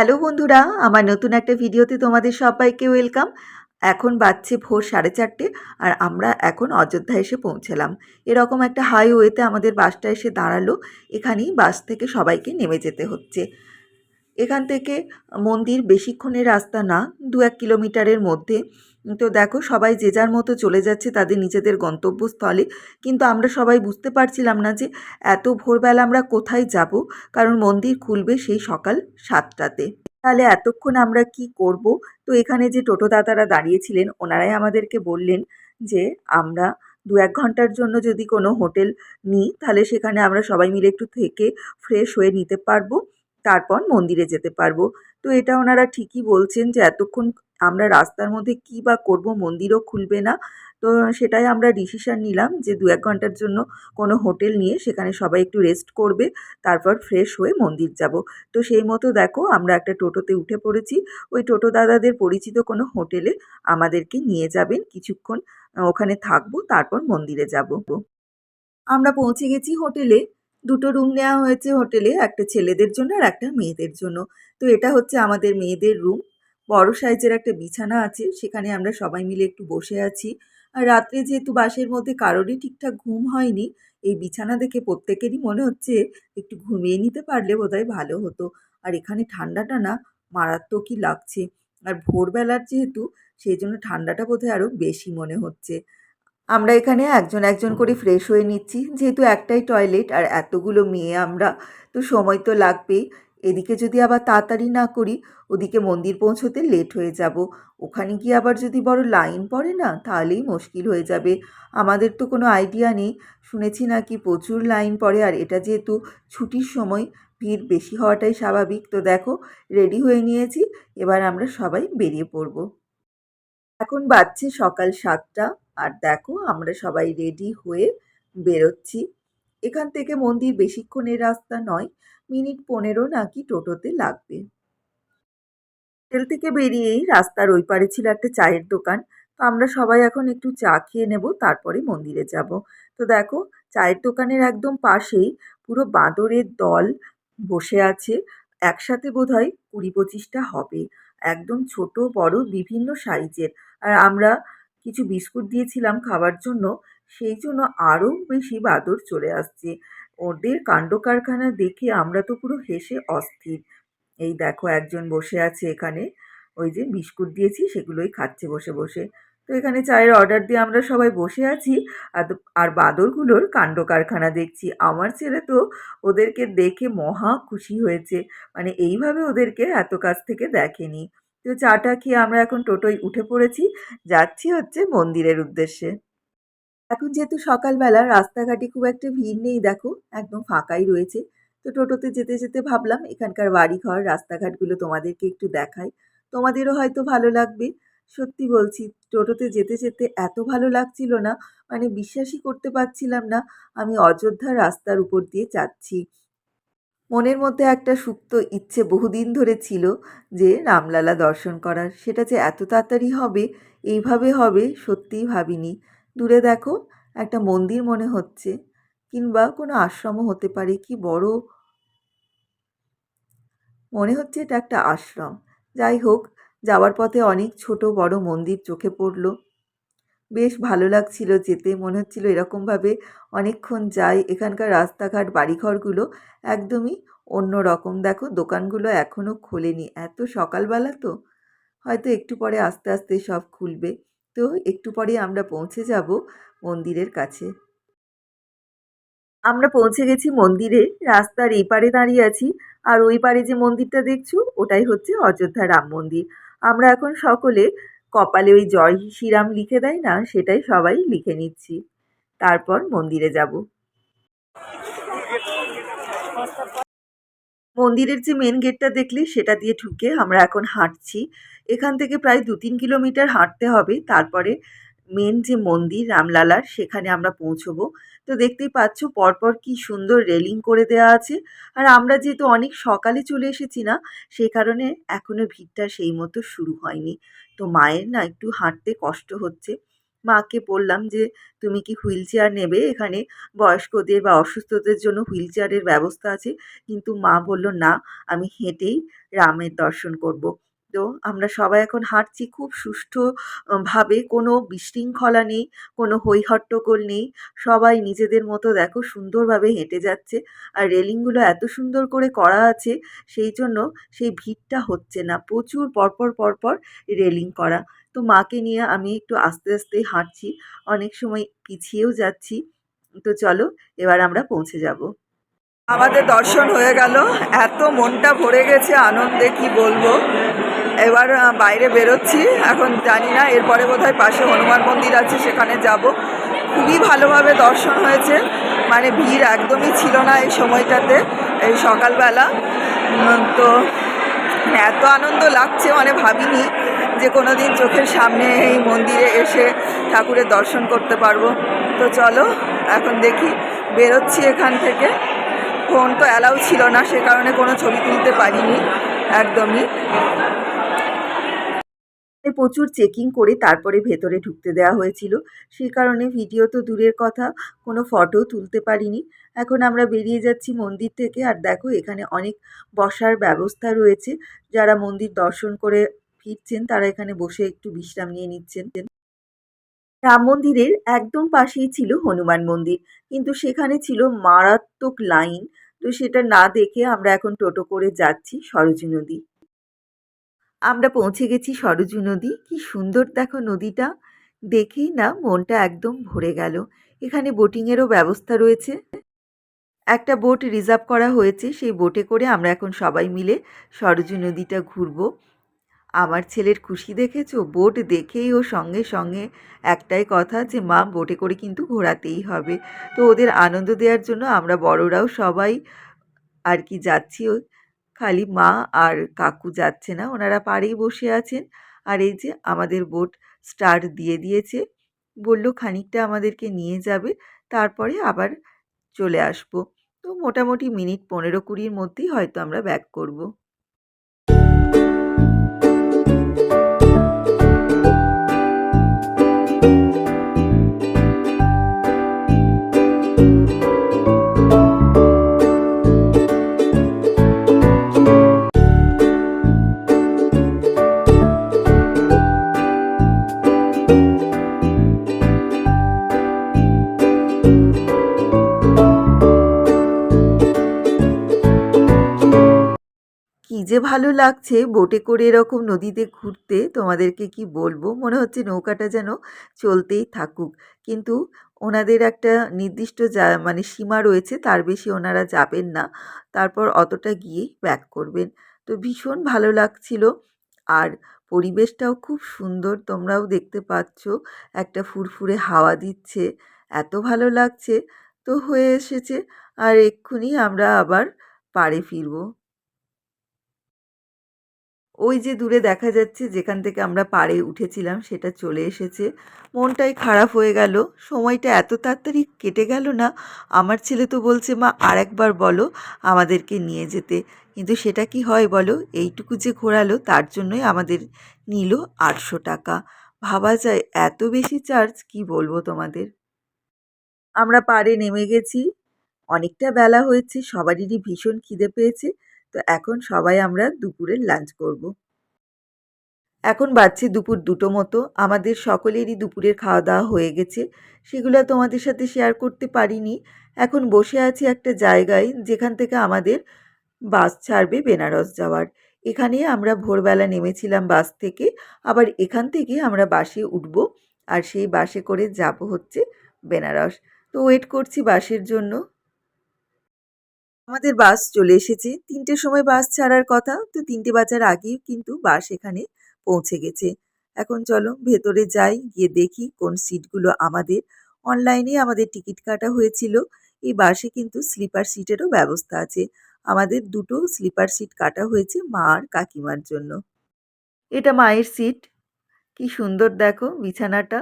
Hello বন্ধুরা, আমার নতুন একটা ভিডিওতে তোমাদের সবাইকে ওয়েলকাম। এখন বাজছে ভোর সাড়ে চারটে আর আমরা এখন অযোধ্যা এসে পৌঁছলাম। এরকম একটা হাইওয়েতে আমাদের বাসটা এসে দাঁড়াল, এখানেই বাস থেকে সবাইকে নেমে যেতে হচ্ছে। এখান থেকে মন্দির বেশিক্ষণের রাস্তা না দু এক কিলোমিটারের মধ্যে। তো দেখো, সবাই যে যার মতো চলে যাচ্ছে তাদের নিজেদের গন্তব্যস্থলে। কিন্তু আমরা সবাই বুঝতে পারছিলাম না যে এত ভোরবেলা আমরা কোথায় যাব, কারণ মন্দির খুলবে সেই সকাল সাতটাতে। তাহলে এতক্ষণ আমরা কি করব? তো এখানে যে টোটো দাদারা দাঁড়িয়েছিলেন, ওনারাই আমাদেরকে বললেন যে, আমরা দু এক ঘণ্টার জন্য যদি কোনো হোটেল নিই, তাহলে সেখানে আমরা সবাই মিলে একটু থেকে ফ্রেশ হয়ে নিতে পারব, তারপর মন্দিরে যেতে পারব। তো এটা ওনারা ঠিকই বলছেন যে, এতক্ষণ আমরা রাস্তার মধ্যে কী বা করব, মন্দিরও খুলবে না। তো সেটাই আমরা ডিসিশান নিলাম যে দু এক ঘণ্টার জন্য কোনো হোটেল নিয়ে সেখানে সবাই একটু রেস্ট করবে, তারপর ফ্রেশ হয়ে মন্দির যাব। তো সেই মতো দেখো আমরা একটা টোটোতে উঠে পড়েছি। ওই টোটো দাদাদের পরিচিত কোনো হোটেলে আমাদেরকে নিয়ে যাবেন কিছুক্ষণ, ওখানে থাকব, তারপর মন্দিরে যাব। আমরা পৌঁছে গেছি হোটেলে। দুটো রুম নেওয়া হয়েছে হোটেলে, একটা ছেলেদের জন্য আর একটা মেয়েদের জন্য। তো এটা হচ্ছে আমাদের মেয়েদের রুম বড় সাইজের একটা বিছানা আছে, সেখানে আমরা সবাই মিলে একটু বসে আছি। আর রাত্রে যেহেতু বাসের মধ্যে কারোরই ঠিকঠাক ঘুম হয়নি, এই বিছানা দেখে প্রত্যেকেরই মনে হচ্ছে একটু ঘুমিয়ে নিতে পারলে বোধহয় ভালো হতো। আর এখানে ঠান্ডাটা না মারাত্মকই লাগছে। আর ভোরবেলার যেহেতু, সেই জন্য ঠান্ডাটা বোধহয় আরও বেশি মনে হচ্ছে। আমরা এখানে একজন একজন করে ফ্রেশ হয়ে নিচ্ছি, যেহেতু একটাই টয়লেট আর এতগুলো মেয়ে আমরা, তো সময় তো লাগবেই। এদিকে যদি আবার তাড়াতাড়ি না করি, ওদিকে মন্দির পৌঁছোতে লেট হয়ে যাব। ওখানে গিয়ে আবার যদি বড় লাইন পড়ে না, তাহলেই মুশকিল হয়ে যাবে। আমাদের তো কোনো আইডিয়া নেই। শুনেছি নাকি প্রচুর লাইন পড়ে আর এটা যেহেতু ছুটির সময়, ভিড় বেশি হওয়াটাই স্বাভাবিক। তো দেখো রেডি হয়ে নিয়েছি, এবার আমরা সবাই বেরিয়ে পড়ব। এখন বাজছে সকাল সাতটা, আর দেখো, আমরা সবাই রেডি হয়ে বেরোচ্ছি। এখান থেকে মন্দির বেশিক্ষণের রাস্তা নয় মিনিট পনেরো নাকি টোটোতে লাগবে। হোটেল থেকে বেরিয়েই রাস্তার ওই পারে ছিল একটা চায়ের দোকান। তো আমরা সবাই এখন একটু চা খেয়ে নেব, তারপরে মন্দিরে যাব। তো দেখো, চায়ের দোকানের একদম পাশেই পুরো বাঁদরের দল বসে আছে। একসাথে বোধ হয় কুড়ি পঁচিশটা হবে। একদম ছোট, বড়, বিভিন্ন সাইজের। আর আমরা কিছু বিস্কুট দিয়েছিলাম খাবার জন্য। সেই জন্য আরও বেশি বাদর চলে আসছে। ওদের কাণ্ড কারখানা দেখে আমরা তো পুরো হেসে অস্থির। এই দেখো একজন বসে আছে এখানে, ওই যে বিস্কুট দিয়েছি সেগুলোই খাচ্ছে বসে বসে। তো এখানে চায়ের অর্ডার দিয়ে আমরা সবাই বসে আছি, আর বাদরগুলোর কাণ্ড কারখানা দেখছি। আমার ছেলে তো ওদেরকে দেখে মহা খুশি হয়েছে মানে এইভাবে ওদেরকে এত কাছ থেকে দেখেনি। তো চাটা খেয়ে আমরা এখন টোটোয় উঠে পড়েছি, যাচ্ছি হচ্ছে মন্দিরের উদ্দেশ্যে। এখন যেহেতু সকালবেলা, রাস্তাঘাটে খুব একটা ভিড় নেই দেখো, একদম ফাঁকাই রয়েছে। তো টোটোতে যেতে যেতে ভাবলাম, এখানকার বাড়িঘর, রাস্তাঘাটগুলো তোমাদেরকে একটু দেখাই। তোমাদেরও হয়তো ভালো লাগবে। সত্যি বলছি, টোটোতে যেতে যেতে এত ভালো লাগছিল না মানে বিশ্বাসই করতে পারছিলাম না, আমি অযোধ্যার রাস্তার উপর দিয়ে যাচ্ছি। মনের মধ্যে একটা সুপ্ত ইচ্ছে বহুদিন ধরে ছিল যে রামলালা দর্শন করার। সেটা যে এত তাড়াতাড়ি হবে, এইভাবে হবে সত্যিই ভাবিনি। দূরে দেখো, একটা মন্দির মনে হচ্ছে, কিংবা কোনো আশ্রমও হতে পারে, কি বড় মনে হচ্ছে এটা একটা আশ্রম। যাই হোক, যাওয়ার পথে অনেক ছোট বড় মন্দির চোখে পড়ল। বেশ ভালো লাগছিল যেতে, মনে হচ্ছিল এরকমভাবে অনেকক্ষণ যাই, এখানকার রাস্তাঘাট, বাড়িঘরগুলো একদমই অন্য রকম দেখো, দোকানগুলো এখনও খোলেনি। এত সকালবেলা তো? হয়তো একটু পরে আস্তে আস্তে সব খুলবে। তো একটু পরে আমরা পৌঁছে যাব মন্দিরের কাছে। আমরা পৌঁছে গেছি মন্দিরে রাস্তার এই পারে দাঁড়িয়ে আছি। আর ওই পারে যে মন্দিরটা দেখছ, ওটাই হচ্ছে অযোধ্যা রাম মন্দির। আমরা এখন সকলে কপালে ওই জয় শ্রীরাম লিখে দেয় না, সেটাই সবাই লিখে নিচ্ছি। তারপর মন্দিরে যাব। মন্দিরের যে মেন গেটটা দেখলে, সেটা দিয়ে ঢুকে আমরা এখন হাঁটছি। এখান থেকে প্রায় দু তিন কিলোমিটার হাঁটতে হবে। তারপরে মেন যে মন্দির রামলালার সেখানে আমরা পৌঁছবো। তো দেখতেই পাচ্ছ, পরপর কি সুন্দর রেলিং করে দেওয়া আছে। আর আমরা যেহেতু অনেক সকালে চলে এসেছি না সেই কারণে এখনও ভিড়টা সেই মতো শুরু হয়নি। তো মায়ের না একটু হাঁটতে কষ্ট হচ্ছে। মাকে বললাম যে, তুমি কি হুইল চেয়ার নেবে? এখানে বয়স্কদের বা অসুস্থদের জন্য হুইল চেয়ারের ব্যবস্থা আছে। কিন্তু মা বলল, না, আমি হেঁটেই রামের দর্শন করব। তো আমরা সবাই এখন হাঁটছি, খুব সুষ্ঠুভাবে, কোনো বিশৃঙ্খলা নেই, কোনো হইহট্টগোল নেই। সবাই নিজেদের মতো, দেখো, সুন্দরভাবে হেঁটে যাচ্ছে। আর রেলিংগুলো এত সুন্দর করে করা আছে, সেই জন্য সেই ভিড়টা হচ্ছে না। প্রচুর পরপর পরপর রেলিং করা। তো মাকে নিয়ে আমি একটু আস্তে আস্তে হাঁটছি। অনেক সময় পিছিয়েও যাচ্ছি। তো চলো, এবার আমরা পৌঁছে যাব। আমাদের দর্শন হয়ে গেল। এত মনটা ভরে গেছে, আনন্দে কি বলব? এবার বাইরে বেরোচ্ছি। এখন জানি না, এরপরে বোধহয় পাশে হনুমান মন্দির আছে, সেখানে যাব। খুবই ভালোভাবে দর্শন হয়েছে। মানে ভিড় একদমই ছিল না এই সময়টাতে, এই সকালবেলা। তো এত আনন্দ লাগছে মানে ভাবিনি যে কোনো দিন চোখের সামনে এই মন্দিরে এসে ঠাকুরের দর্শন করতে পারব। তো চলো, এখন দেখি, বেরোচ্ছি এখান থেকে। ফোন তো অ্যালাউ ছিল না, সে কারণে কোনো ছবি তুলতে পারিনি, একদমই। প্রচুর চেকিং করে তারপরে ভেতরে ঢুকতে দেওয়া হয়েছিল। সেই কারণে ভিডিও তো দূরের কথা, কোনো ফটো তুলতে পারিনি। এখন আমরা বেরিয়ে যাচ্ছি মন্দির থেকে, আর দেখো এখানে অনেক বসার ব্যবস্থা রয়েছে। যারা মন্দির দর্শন করে ফিরছেন, তারা এখানে বসে একটু বিশ্রাম নিয়ে নিচ্ছেন। রাম মন্দিরের একদম পাশেই ছিল হনুমান মন্দির, কিন্তু সেখানে ছিল মারাত্মক লাইন। তো সেটা না দেখে আমরা এখন টোটো করে যাচ্ছি সরজু নদী। আমরা পৌঁছে গেছি সরজু নদী। কি সুন্দর দেখো নদীটা। দেখেই না মনটা একদম ভরে গেল। এখানে বোটিংয়েরও ব্যবস্থা রয়েছে। একটা বোট রিজার্ভ করা হয়েছে। সেই বোটে করে আমরা এখন সবাই মিলে সরজু নদীটা ঘুরবো। আমার ছেলের খুশি দেখেছ? বোট দেখেই ও সঙ্গে সঙ্গে একটাই কথা যে, মা, বোটে করে কিন্তু ঘোরাতেই হবে। তো ওদের আনন্দ দেওয়ার জন্য আমরা বড়রাও সবাই আর কি যাচ্ছি। খালি মা আর কাকু যাচ্ছে না, ওনারা পাড়েই বসে আছেন। আর এই যে, আমাদের বোট স্টার্ট দিয়ে দিয়েছে। বলল, খানিকটা আমাদেরকে নিয়ে যাবে, তারপরে আবার চলে আসব। তো মোটামুটি মিনিট পনেরো কুড়ির মধ্যেই হয়তো আমরা ব্যাক করব। কি যে ভালো লাগছে। বোটে করে এরকম নদীতে ঘুরতে তোমাদেরকে কি বলব? মনে হচ্ছে নৌকাটা যেন চলতেই থাকুক। কিন্তু ওনাদের একটা নির্দিষ্ট যা মানে সীমা রয়েছে, তার বেশি ওনারা যাবেন না। তারপর অতটা গিয়েই ব্যাক করবেন। তো ভীষণ ভালো লাগছিল। আর পরিবেশটাও খুব সুন্দর। তোমরাও দেখতে পাচ্ছ, একটা ফুরফুরে হাওয়া দিচ্ছে। এত ভালো লাগছে। তো হয়ে এসেছে। আর এক্ষুনি আমরা আবার পাড়ে ফিরবো। ওই যে দূরে দেখা যাচ্ছে যেখান থেকে আমরা পাড়ে উঠেছিলাম, সেটা চলে এসেছে। মনটাই খারাপ হয়ে গেল। সময়টা এত তাড়াতাড়ি কেটে গেল না। আমার ছেলে তো বলছে, মা, আরেকবার বলো আমাদেরকে নিয়ে যেতে। কিন্তু সেটা কি হয় বলো? এইটুকু যে ঘোরালো, তার জন্যই আমাদের নিল আটশো টাকা। ভাবা যায়, এত বেশি চার্জ কি বলব তোমাদের? আমরা পাড়ে নেমে গেছি। অনেকটা বেলা হয়েছে সবারই ভীষণ খিদে পেয়েছে। তো এখন সবাই আমরা দুপুরের লাঞ্চ করব। এখন বাজছে দুপুর দুটো মতো। আমাদের সকলেরই দুপুরের খাওয়া দাওয়া হয়ে গেছে। সেগুলো তোমাদের সাথে শেয়ার করতে পারিনি। এখন বসে আছি একটা জায়গায় যেখান থেকে আমাদের বাস ছাড়বে বেনারস যাওয়ার। এখানে আমরা ভোরবেলা নেমেছিলাম বাস থেকে। আবার এখান থেকে আমরা বাসে উঠব। আর সেই বাসে করে যাব হচ্ছে বেনারস। তো ওয়েট করছি বাসের জন্য। আমাদের বাস চলে এসেছে। তিনটের সময় বাস ছাড়ার কথা, তো তিনটে বাজার আগেই কিন্তু বাস এখানে পৌঁছে গেছে। এখন চলো ভেতরে যাই, গিয়ে দেখি কোন সিটগুলো আমাদের। অনলাইনে আমাদের টিকিট কাটা হয়েছিল। এই বাসে কিন্তু স্লিপার সিটেরও ব্যবস্থা আছে। আমাদের দুটো স্লিপার সিট কাটা হয়েছে মা আর কাকিমার জন্য। এটা মায়ের সিট। কি সুন্দর দেখো বিছানাটা।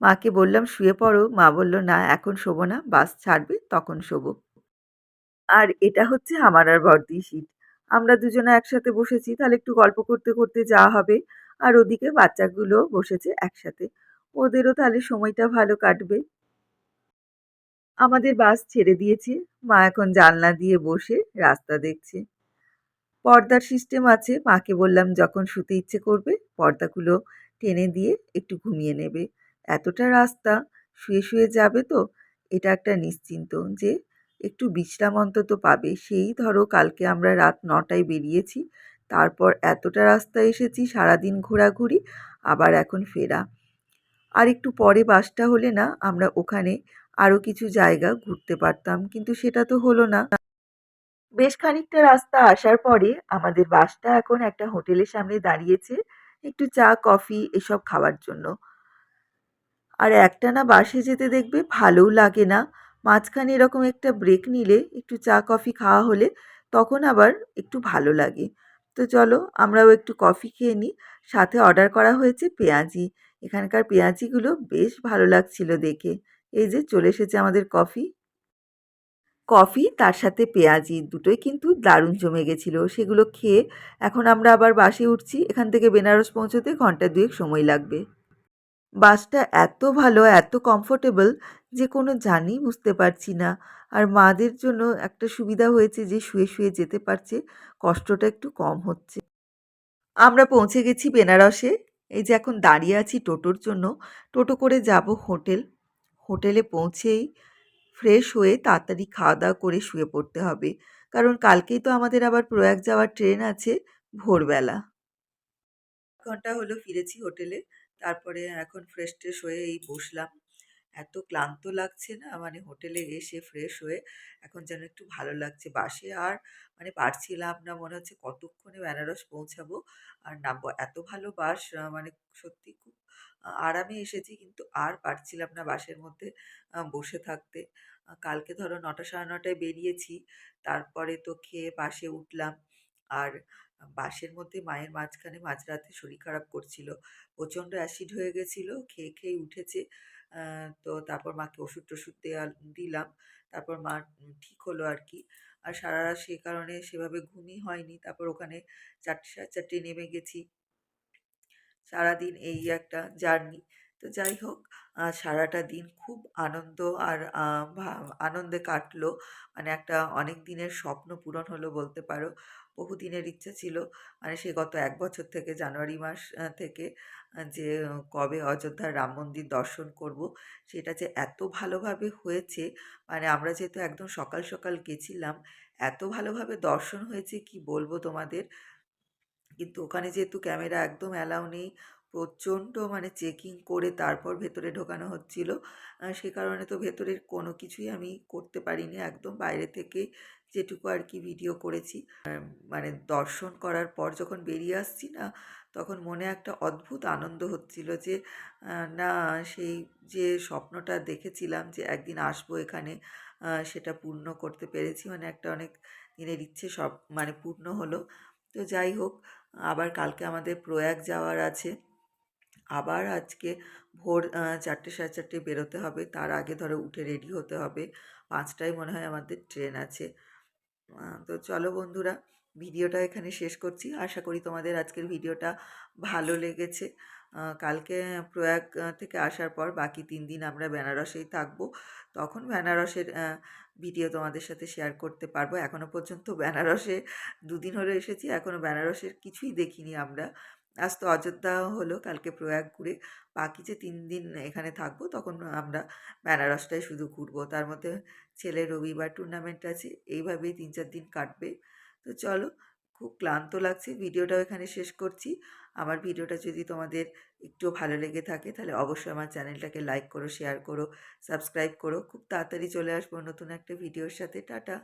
মাকে বললাম, শুয়ে পড়ো। মা বলল, না, এখন শোবো না। বাস ছাড়বে, তখন শোবো। আর এটা হচ্ছে আমার আর বড়দির সিট আমরা দুজনে একসাথে বসেছি, তাহলে একটু গল্প করতে করতে যাওয়া হবে। আর ওদিকে বাচ্চাগুলো বসেছে একসাথে। ওদেরও তাহলে সময়টা ভালো কাটবে। আমাদের বাস ছেড়ে দিয়েছে। মা এখন জানলা দিয়ে বসে রাস্তা দেখছে। পর্দার সিস্টেম আছে। মাকে বললাম, যখন শুতে ইচ্ছে করবে, পর্দাগুলো টেনে দিয়ে একটু ঘুমিয়ে নেবে। এতটা রাস্তা, শুয়ে শুয়ে যাবে তো? এটা একটা নিশ্চিন্ত যে একটু বিশ্রাম অন্তত পাবে। সেই ধরো কালকে আমরা রাত নটায় বেরিয়েছি, তারপর এতটা রাস্তা এসেছি সারাদিন ঘোরাঘুরি, আবার এখন ফেরা। আর একটু পরে বাসটা হলে না আমরা ওখানে আরও কিছু জায়গা ঘুরতে পারতাম, কিন্তু সেটা তো হলো না। বেশ খানিকটা রাস্তা আসার পরে আমাদের বাসটা এখন একটা হোটেলের সামনে দাঁড়িয়েছে, একটু চা, কফি এসব খাওয়ার জন্য। আর একটা না বাসে যেতে দেখবে ভালোও লাগে না। মাঝখানে এরকম একটা ব্রেক নিলে, একটু চা কফি খাওয়া হলে তখন আবার একটু ভালো লাগে। তো চলো আমরাও একটু কফি খেয়ে নিই। সাথে অর্ডার করা হয়েছে পেঁয়াজি। এখানকার পেঁয়াজিগুলো বেশ ভালো লাগছিল দেখে। এই যে চলে এসেছে আমাদের কফি কফি তার সাথে পেঁয়াজি দুটোই কিন্তু দারুণ জমে গেছিল। সেগুলো খেয়ে এখন আমরা আবার বাসে উঠছি। এখান থেকে বেনারস পৌঁছতে ঘণ্টা দুয়েক সময় লাগবে। বাসটা এত ভালো, এত কমফোর্টেবল যে কোনো জানি বুঝতে পারছি না। আর মাদের জন্য একটা সুবিধা হয়েছে যে শুয়ে শুয়ে যেতে পারছে, কষ্টটা একটু কম হচ্ছে। আমরা পৌঁছে গেছি বেনারসে। এই যে এখন দাঁড়িয়ে আছি টোটোর জন্য, টোটো করে যাব হোটেল। হোটেলে পৌঁছেই ফ্রেশ হয়ে তাড়াতাড়ি খাওয়া দাওয়া করে শুয়ে পড়তে হবে। কারণ কালকেই তো আমাদের আবার প্রয়াগ যাওয়ার ট্রেন আছে ভোরবেলা। ঘণ্টা হলো ফিরেছি হোটেলে। তারপরে এখন ফ্রেশ ট্রেশ হয়ে এই বসলাম। এত ক্লান্ত লাগছে না? মানে হোটেলে এসে ফ্রেশ হয়ে এখন যেন একটু ভালো লাগছে। বাসে আর মানে পারছিলাম না, মনে হচ্ছে কতক্ষণে বেনারস পৌঁছাবো? আর নামবো এত ভালো বাস মানে সত্যি খুব আরামে এসেছি কিন্তু আর পারছিলাম না বাসের মধ্যে বসে থাকতে। কালকে ধরো নটা সাড়ে নটায় বেরিয়েছি, তারপরে তো খেয়ে বাসে উঠলাম। আর বাসের মধ্যে মায়ের মাঝখানে মাঝরাতে শরীর খারাপ করছিল। প্রচণ্ড অ্যাসিড হয়ে গেছিল, খেয়ে খেয়ে উঠেছে। তো তারপর মাকে ওষুধ টষুধ দেওয়া দিলাম। তারপর মা ঠিক হলো আর কি। আর সারা রাত সে কারণে সেভাবে ঘুমই হয়নি। তারপর ওখানে চারটে সাড়ে চারটে নেমে গেছি। সারাদিন এই একটা জার্নি। তো যাই হোক সারাটা দিন খুব আনন্দ আর আনন্দে কাটলো। মানে একটা অনেক দিনের স্বপ্ন পূরণ হলো বলতে পারো। বহুদিনের ইচ্ছা ছিল মানে সে গত এক বছর থেকে জানুয়ারি মাস থেকে যে, কবে অযোধ্যার রাম মন্দির দর্শন করব, সেটা যে এত ভালোভাবে হয়েছে মানে আমরা যেহেতু একদম সকাল সকাল গেছিলাম, এত ভালোভাবে দর্শন হয়েছে কি বলব তোমাদের? কিন্তু ওখানে যেহেতু ক্যামেরা একদম অ্যালাউ নেই প্রচণ্ড মানে চেকিং করে তারপর ভেতরে ঢোকানো হচ্ছিল। সে কারণে তো ভেতরের কোনো কিছুই আমি করতে পারিনি। একদম বাইরে থেকে যেটুকু আর কি ভিডিও করেছি। মানে দর্শন করার পর যখন বেরিয়ে আসছি না, তখন মনে একটা অদ্ভুত আনন্দ হচ্ছিল যে না, সেই যে স্বপ্নটা দেখেছিলাম যে একদিন আসব এখানে সেটা পূর্ণ করতে পেরেছি। মানে একটা অনেক দিনের ইচ্ছে সব মানে পূর্ণ হলো। তো যাই হোক, আবার কালকে আমাদের প্রয়াগ যাওয়ার আছে। আবার আজকে ভোর চারটে সাড়ে চারটে বেরোতে হবে। তার আগে ধরো উঠে রেডি হতে হবে। পাঁচটায় মনে হয় আমাদের ট্রেন আছে। তো চলো বন্ধুরা, ভিডিওটা এখানে শেষ করছি। আশা করি তোমাদের আজকের ভিডিওটা ভালো লেগেছে। কালকে প্রয়াগ থেকে আসার পর বাকি তিন দিন আমরা বেনারসেই থাকব। তখন বেনারসের ভিডিও তোমাদের সাথে শেয়ার করতে পারব। এখনও পর্যন্ত বেনারসে দুদিন হলো এসেছি এখনও বেনারসের কিছুই দেখিনি আমরা। আজ তো অযোধ্যা হলো, কালকে প্রয়াগ ঘুরে বাকি যে তিন দিন এখানে থাকব, তখন আমরা বেনারসটাই শুধু ঘুরবো। তার মধ্যে ছেলে রবিবার টুর্নামেন্ট আছে, এইভাবেই তিন চার দিন কাটবে। তো চলো খুব ক্লান্ত লাগছে, ভিডিওটাও এখানে শেষ করছি। আমার ভিডিওটা যদি তোমাদের একটু ভালো লেগে থাকে, তাহলে অবশ্যই আমার চ্যানেলটাকে লাইক করো, শেয়ার করো, সাবস্ক্রাইব করো। খুব তাড়াতাড়ি চলে আসব নতুন একটা ভিডিওর সাথে। টাটা।